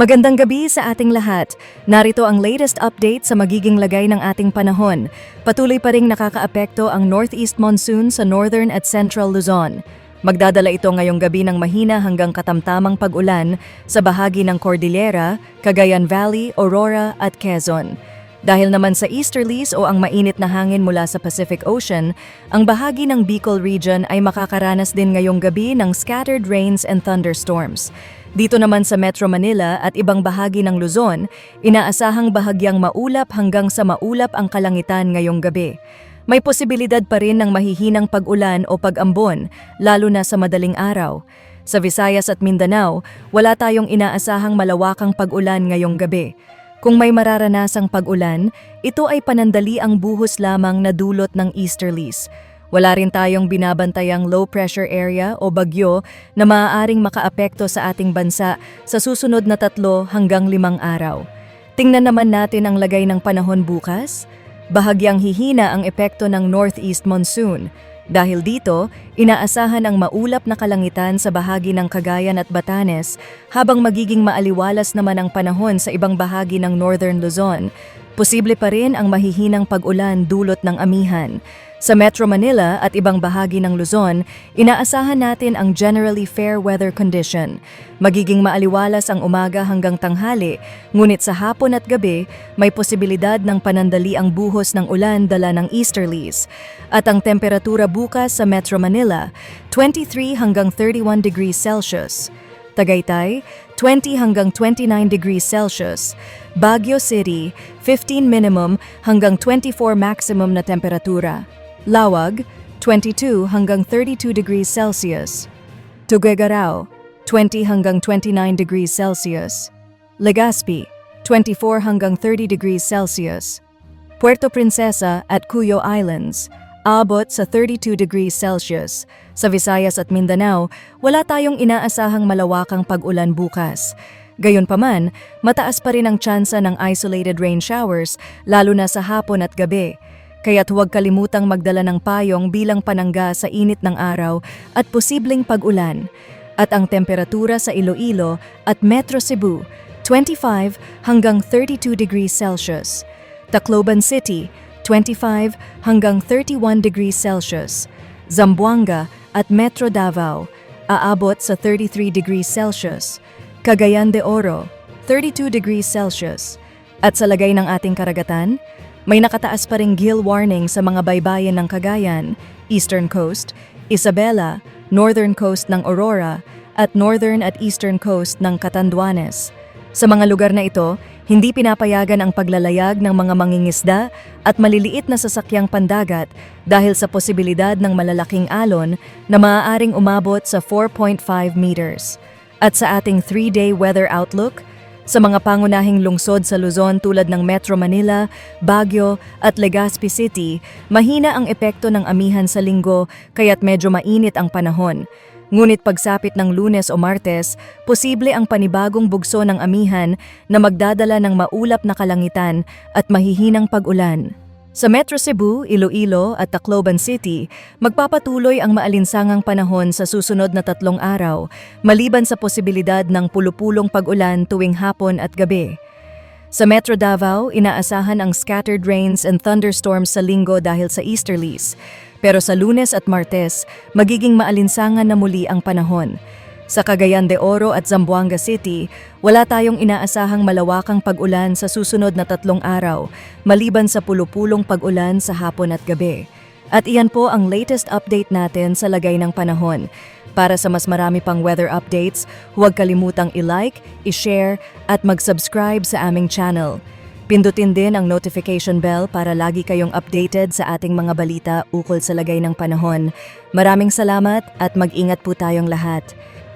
Magandang gabi sa ating lahat. Narito ang latest update sa magiging lagay ng ating panahon. Patuloy pa ring nakakaapekto ang northeast monsoon sa northern at central Luzon. Magdadala ito ngayong gabi ng mahina hanggang katamtamang pag-ulan sa bahagi ng Cordillera, Cagayan Valley, Aurora at Quezon. Dahil naman sa easterlies o ang mainit na hangin mula sa Pacific Ocean, ang bahagi ng Bicol region ay makakaranas din ngayong gabi ng scattered rains and thunderstorms. Dito naman sa Metro Manila at ibang bahagi ng Luzon, inaasahang bahagyang maulap hanggang sa maulap ang kalangitan ngayong gabi. May posibilidad pa rin ng mahihinang pag-ulan o pag-ambon, lalo na sa madaling araw. Sa Visayas at Mindanao, wala tayong inaasahang malawakang pag-ulan ngayong gabi. Kung may mararanasang pag-ulan, ito ay panandali ang buhos lamang na dulot ng easterlies. Wala rin tayong binabantayang low pressure area o bagyo na maaaring makaapekto sa ating bansa sa susunod na tatlo hanggang limang araw. Tingnan naman natin ang lagay ng panahon bukas. Bahagyang hihina ang epekto ng northeast monsoon. Dahil dito, inaasahan ang maulap na kalangitan sa bahagi ng Cagayan at Batanes habang magiging maaliwalas naman ang panahon sa ibang bahagi ng northern Luzon. Posible pa rin ang mahihinang pag-ulan dulot ng amihan. Sa Metro Manila at ibang bahagi ng Luzon, inaasahan natin ang generally fair weather condition. Magiging maaliwalas ang umaga hanggang tanghali, ngunit sa hapon at gabi, may posibilidad ng panandali ang buhos ng ulan dala ng easterlies. At ang temperatura bukas sa Metro Manila, 23 hanggang 31 degrees Celsius. Tagaytay, 20 hanggang 29 degrees Celsius. Baguio City, 15 minimum hanggang 24 maximum na temperatura. Lawag, 22 hanggang 32 degrees Celsius. Tuguegarao, 20 hanggang 29 degrees Celsius. Legazpi, 24 hanggang 30 degrees Celsius. Puerto Princesa at Cuyo Islands, abot sa 32 degrees Celsius. Sa Visayas at Mindanao, wala tayong inaasahang malawakang pag-ulan bukas. Gayunpaman, mataas pa rin ang tsansa ng isolated rain showers, lalo na sa hapon at gabi. Kaya't huwag kalimutang magdala ng payong bilang panangga sa init ng araw at posibleng pag-ulan. At ang temperatura sa Iloilo at Metro Cebu, 25 hanggang 32 degrees Celsius. Tacloban City, 25 hanggang 31 degrees Celsius. Zamboanga at Metro Davao, aabot sa 33 degrees Celsius. Cagayan de Oro, 32 degrees Celsius. At sa lagay ng ating karagatan, may nakataas pa ring gill warning sa mga baybayin ng Cagayan, Eastern Coast, Isabela, Northern Coast ng Aurora, at Northern at Eastern Coast ng Catanduanes. Sa mga lugar na ito, hindi pinapayagan ang paglalayag ng mga mangingisda at maliliit na sasakyang pandagat dahil sa posibilidad ng malalaking alon na maaaring umabot sa 4.5 meters. At sa ating 3-day weather outlook, sa mga pangunahing lungsod sa Luzon tulad ng Metro Manila, Baguio at Legazpi City, mahina ang epekto ng amihan sa linggo kaya't medyo mainit ang panahon. Ngunit pagsapit ng lunes o martes, posible ang panibagong bugso ng amihan na magdadala ng maulap na kalangitan at mahihinang pag-ulan. Sa Metro Cebu, Iloilo at Tacloban City, magpapatuloy ang maalinsangang panahon sa susunod na tatlong araw, maliban sa posibilidad ng pulupulong pag-ulan tuwing hapon at gabi. Sa Metro Davao, inaasahan ang scattered rains and thunderstorms sa linggo dahil sa easterlies. Pero sa lunes at martes, magiging maalinsangan na muli ang panahon. Sa Cagayan de Oro at Zamboanga City, wala tayong inaasahang malawakang pag-ulan sa susunod na tatlong araw, maliban sa pulupulong pag-ulan sa hapon at gabi. At iyan po ang latest update natin sa lagay ng panahon. Para sa mas marami pang weather updates, huwag kalimutang i-like, i-share at mag-subscribe sa aming channel. Pindutin din ang notification bell para lagi kayong updated sa ating mga balita ukol sa lagay ng panahon. Maraming salamat at mag-ingat po tayong lahat.